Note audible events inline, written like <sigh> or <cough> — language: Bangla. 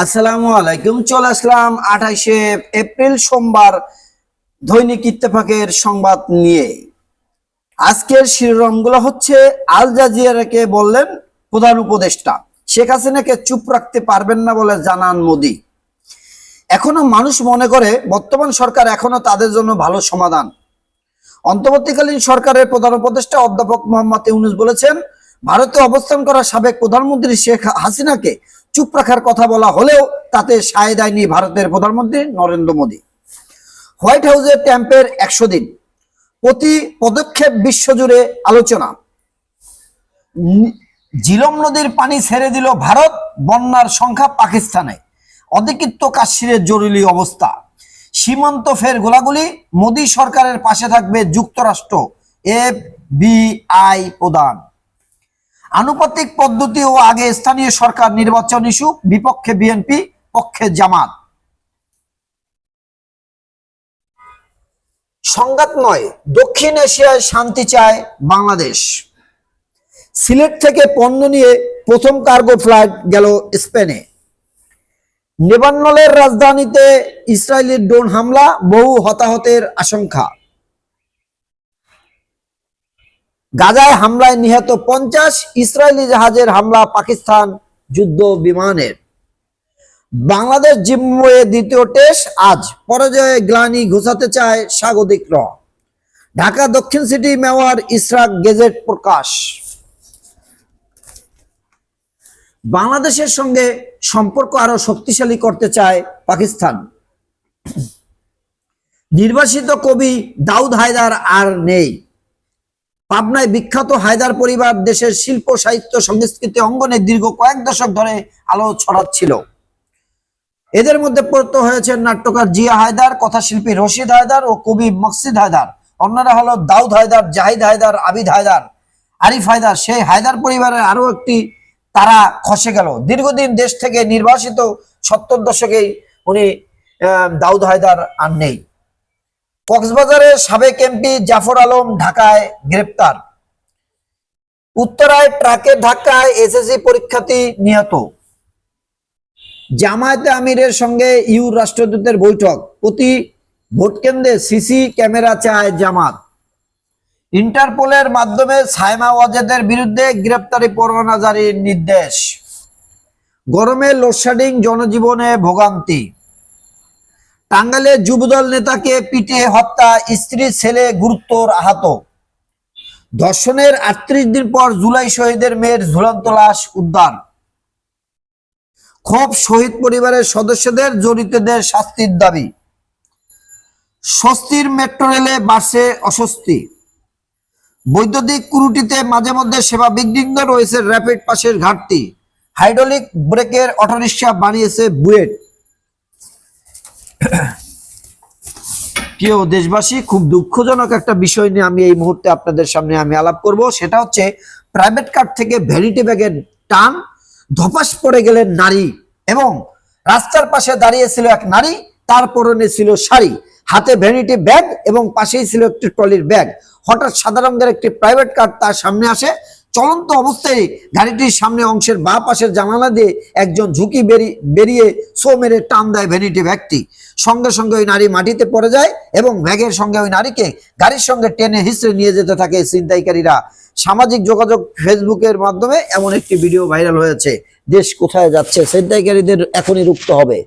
আসসালামু আলাইকুম, চলে আসলাম আঠাইশে এপ্রিল সোমবার দৈনিক ইত্তেফাকের সংবাদ নিয়ে। আজকের শিরোনামগুলো হচ্ছে, আল জাজিয়ারাকে বললেন প্রধান উপদেষ্টা, শেখ হাসিনাকে চুপ রাখতে পারবেন না বলে জানান মোদি। এখনও মানুষ মনে করে, বর্তমান সরকার এখনও তাদের জন্য ভালো সমাধান। অন্তর্বর্তীকালীন সরকারের প্রধান উপদেষ্টা অধ্যাপক মোহাম্মদ ইউনুস বলেছেন, ভারতে অবস্থান করা সাবেক প্রধানমন্ত্রী শেখ হাসিনাকে চুপ রাখার কথা বলা হলেও তাতে সায় দেয়নি ভারতের প্রধানমন্ত্রী নরেন্দ্র মোদী। হোয়াইট হাউসের ক্যাম্পের একশো দিন, প্রতি পদক্ষেপ বিশ্বজুড়ে আলোচনা। জিলম নদীর পানি ছেড়ে দিল ভারত, বন্যার সংখ্যা পাকিস্তানে। অধিকৃত কাশ্মীরের জরুরি অবস্থা। সীমান্ত ফের গোলাগুলি, মোদী সরকারের পাশে থাকবে যুক্তরাষ্ট্র। এফ বিআই প্রধান আনুপাতিক পদ্ধতি ও আগে স্থানীয় সরকার নির্বাচন ইস্যু, বিপক্ষে বিএনপি, পক্ষে জামাত। সংঘাত নয় দক্ষিণ এশিয়ায় শান্তি চায় বাংলাদেশ। সিলেট থেকে পণ্য নিয়ে প্রথম কার্গো ফ্লাইট গেল স্পেনে। নেবান্নলের রাজধানীতে ইসরায়েলি ড্রোন হামলা, বহু হতাহতের আশঙ্কা। গাজায় হামলায় নিহত পঞ্চাশ ইসরায়েলি জাহাজের হামলা পাকিস্তান যুদ্ধ বিমানের। বাংলাদেশ জিম্বাবুয়ে দ্বিতীয় টেস্ট আজ পরাজয়ে গ্লানি ঘোষাতে চায় স্বাগতিকরা ঢাকা দক্ষিণ সিটি মেওয়ার ইসরাক গেজেট প্রকাশ। বাংলাদেশের সঙ্গে সম্পর্ক আরও শক্তিশালী করতে চায় পাকিস্তান। নির্বাসিত কবি দাউদ হায়দার আর নেই। পাবনায় বিখ্যাত হায়দার পরিবার দেশের শিল্প, সাহিত্য, সংস্কৃতি অঙ্গনে দীর্ঘ কয়েক দশক ধরে আলো ছড়াচ্ছিল। এদের মধ্যে পড়তে হয়েছে নাট্যকার জিয়া হায়দার, কথাশিল্পী রশিদ হায়দার ও কবি মকসিদ হায়দার। অন্যরা হলো দাউদ হায়দার, জাহিদ হায়দার, আবিদ হায়দার, আরিফ হায়দার। সেই হায়দার পরিবারের আরও একটি তারা খসে গেল। দীর্ঘদিন দেশ থেকে নির্বাসিত সত্তর দশকেই উনি দাউদ হায়দার আর নেই। কক্সবাজারের সাবেক এমপি জাফর আলম ঢাকায় গ্রেপ্তার। উত্তরায় ট্রাকের ধাক্কায় এসএসসি পরীক্ষার্থী নিহত। জামায়াতে আমিরের সঙ্গে ইউ রাষ্ট্রদূতের বৈঠক। প্রতি ভোট কেন্দ্রে সিসি ক্যামেরা চায় জামাত। ইন্টারপোলের মাধ্যমে সাইমা ওয়াজেদের বিরুদ্ধে গ্রেপ্তারি পরোয়ানা জারির নির্দেশ। গরমে লোডশেডিং জনজীবনে ভোগান্তি। টাঙ্গাইলে যুবদল নেতাকে পিটে হত্যা, স্ত্রী, ছেলে গুরুতর আহত। ধর্ষণের আটত্রিশ দিন পর জুলাই শহীদের মেয়ের ঝুলন্ত লাশ উদ্ধার। ক্ষোভ শহীদ পরিবারের সদস্যদের জড়িতদের শাস্তির দাবি। স্বস্তির মেট্রো রেলে বাসে অস্বস্তি। বৈদ্যুতিক কুরুটিতে মাঝে মধ্যে সেবা বিঘ্নিত রয়েছে র্যাপিড পাসের ঘাটতি। হাইড্রোলিক ব্রেকের অটোরিকশা বানিয়েছে বুয়েট। <clears throat> প্রিয় দেশবাসী, খুব দুঃখজনক একটা বিষয় নিয়ে আমি এই মুহূর্তে আপনাদের সামনে আমি আলাপ করব। সেটা হচ্ছে প্রাইভেট কার থেকে ভ্যানিটি ব্যাগের টান, ধপাস পড়ে গেলেন নারী এবং রাস্তার পাশে দাঁড়িয়ে ছিল এক নারী, তার পরনে ছিল শাড়ি, হাতে ভ্যানিটি ব্যাগ এবং পাশেই ছিল একটি ট্রলির ব্যাগ হঠাৎ সাদা রঙের একটি প্রাইভেট কার তার সামনে আসে চলন্ত অবস্থায় গাড়িটির সামনে অংশের বা পাশের জানালা দিয়ে একজন ঝুঁকি বেরিয়ে সো মেরে টান দেয় ভ্যানিটি ব্যাগটি সঙ্গে সঙ্গে ওই নারী মাটিতে পড়ে যায় এবং ব্যাগের সঙ্গে ওই নারীকে গাড়ির সঙ্গে টেনে হিসড়ে নিয়ে যেতে থাকে ছিনতাইকারীরা। সামাজিক যোগাযোগ ফেসবুকের মাধ্যমে এমন একটি ভিডিও ভাইরাল হয়েছে। দেশ কোথায় যাচ্ছে? ছিনতাইকারীদের এখনই রুখতে হবে।